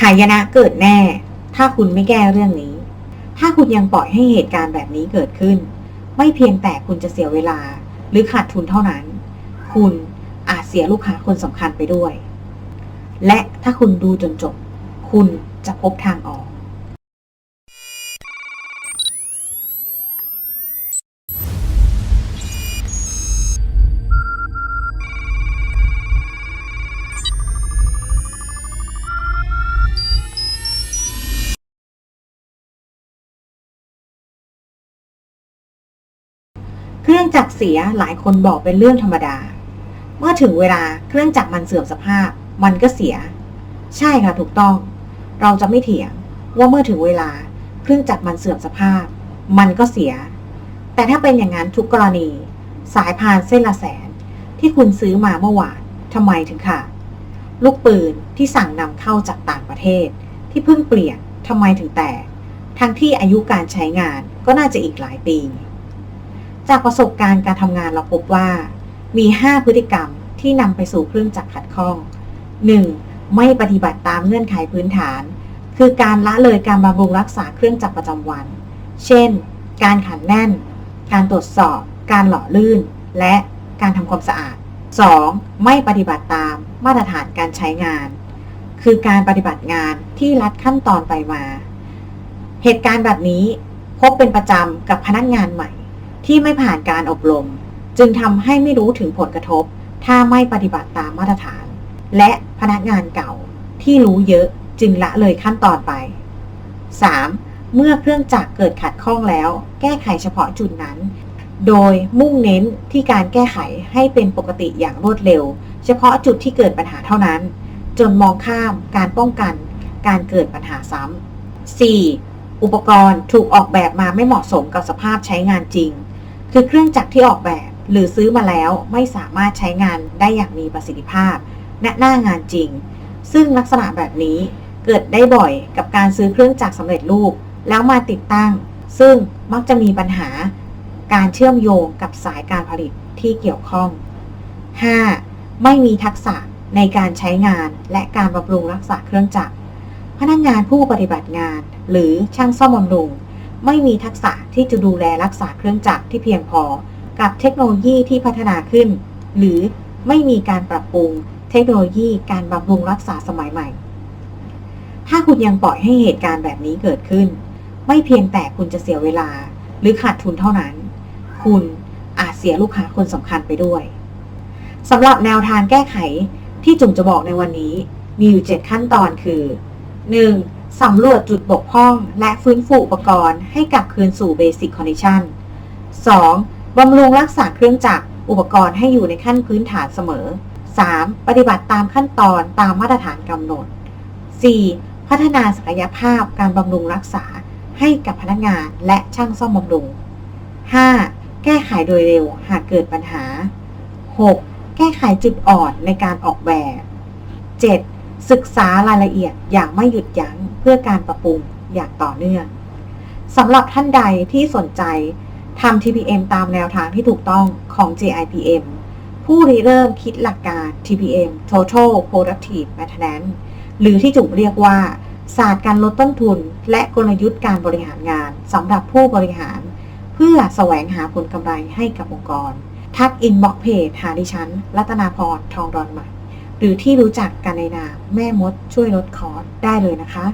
หายนะเกิดแน่ ถ้าคุณไม่แก้เรื่องนี้ ถ้าคุณยังปล่อยให้เหตุการณ์แบบนี้เกิดขึ้น ไม่เพียงแต่คุณจะเสียเวลาหรือขาดทุนเท่านั้น คุณอาจเสียลูกค้าคนสำคัญไปด้วย และถ้าคุณดูจนจบ คุณจะพบทางออก เครื่องจักรเสียหลายคนบอกเป็นเรื่องธรรมดา เมื่อถึงเวลาเครื่องจักรมันเสื่อมสภาพ มันก็เสีย ใช่ค่ะถูกต้อง เราจะไม่เถียงว่าเมื่อถึงเวลาเครื่องจักรมันเสื่อมสภาพ มันก็เสีย แต่ถ้าเป็นอย่างนั้นทุกกรณี สายพานเส้นละแสนที่คุณซื้อมาเมื่อวานทำไมถึงขาดลูกปืนที่สั่งนำเข้าจากต่างประเทศ ที่เพิ่งเปลี่ยนทำไมถึงแตกทั้งที่อายุการใช้งานก็น่าจะอีกหลายปี จากประสบการณ์การทำงานเราพบว่า มี 5 พฤติกรรมที่นำไปสู่เครื่องจักรขัดข้อง 1. ไม่ปฏิบัติตามเงื่อนไขพื้นฐาน คือการละเลยการบำรุงรักษาเครื่องจักรประจำวัน เช่น การขันแน่น การตรวจสอบ การหล่อลื่น และการทำความสะอาด 2. ไม่ปฏิบัติตามมาตรฐานการใช้งาน คือการปฏิบัติงานที่รัดขั้นตอนไปมา เหตุการณ์แบบนี้พบเป็นประจำกับพนักงานใหม่ ที่ไม่ผ่านการอบรม จึงทำให้ไม่รู้ถึงผลกระทบ ถ้าไม่ปฏิบัติตามมาตรฐาน และพนักงานเก่าที่รู้เยอะจึงละเลยขั้นตอนไป 3. เมื่อเครื่องจักรเกิดขัดข้องแล้ว แก้ไขเฉพาะจุดนั้น โดยมุ่งเน้นที่การแก้ไขให้เป็นปกติอย่างรวดเร็ว เฉพาะจุดที่เกิดปัญหาเท่านั้น จนมองข้ามการป้องกัน การเกิดปัญหาซ้ำ 4. อุปกรณ์ถูกออกแบบมาไม่เหมาะสมกับสภาพใช้งานจริง คือเครื่องจักรที่ออกแบบ หรือซื้อมาแล้วไม่สามารถใช้งานได้อย่างมีประสิทธิภาพ ณ หน้างานจริง ซึ่งลักษณะแบบนี้เกิดได้บ่อยกับการซื้อเครื่องจักรสำเร็จรูป แล้วมาติดตั้ง ซึ่งมักจะมีปัญหาการเชื่อมโยงกับสายการผลิตที่เกี่ยวข้อง 5. ไม่มีทักษะในการใช้งานและการบำรุงรักษาเครื่องจักร พนักงานผู้ปฏิบัติงาน หรือช่างซ่อมบำรุงไม่มีทักษะที่จะดูแลรักษาเครื่องจักรที่เพียงพอ กับเทคโนโลยีที่พัฒนาขึ้น หรือไม่มีการปรับปรุงเทคโนโลยีการบำรุงรักษาสมัยใหม่ ถ้าคุณยังปล่อยให้เหตุการณ์แบบนี้เกิดขึ้น ไม่เพียงแต่คุณจะเสียเวลา หรือขาดทุนเท่านั้น คุณอาจเสียลูกค้าคนสำคัญไปด้วยสำหรับแนวทางแก้ไขที่จุ๋มจะบอกในวันนี้มีอยู่ 7 ขั้นตอนคือ 1. สำรวจจุดบกพร่อง และฟื้นฟูอุปกรณ์ให้กลับคืนสู่เบสิ c คอนดิชัน 2. บำรุงรักษาเครื่องจักรอุปกรณ์ให้อยู่ในขั้นพื้นฐานเสมอ 3. ปฏิบัติตามขั้นตอนตามมาตรฐานกำหนด 4. พัฒนาศักยภาพการบำรุงรักษาให้กับพนักงานและช่างซ่อมบำรุง 5. แก้ไขโดยเร็วหากเกิดปัญหา 6. แก้ไขจุดอ่อนในการออกแบบ 7. ศึกษารายละเอียดอย่างไม่หยุดยั้งเพื่อการปรับปรุงอย่างต่อเนื่องสำหรับท่านใดที่สนใจทำ TPM ตามแนวทางที่ถูกต้องของ JIPM ผู้ริเริ่มคิดหลักการ TPM Total Productive Maintenance หรือที่จุ๋มเรียกว่า ศาสตร์การลดต้นทุน และกลยุทธ์การบริหารงานสำหรับผู้บริหาร เพื่อแสวงหาผลกำไรให้กับองค์กร ทักอินบ็อกเพจหาดิฉัน รัตนาพร ทองดอนใหม่ หรือที่รู้จักกันในนามแม่มดช่วยลดคอร์สได้เลยนะคะ